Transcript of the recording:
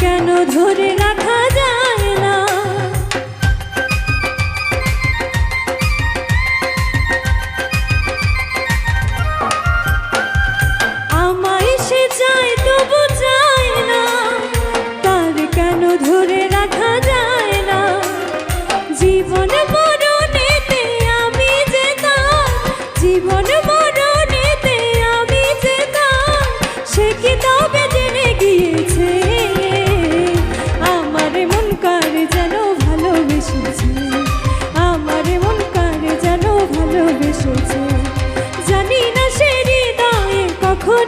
কেন ধরে রাখা যায় না? আমায় সে চায় ভালোবেসেছে জানি না সে হৃদয়ে কখন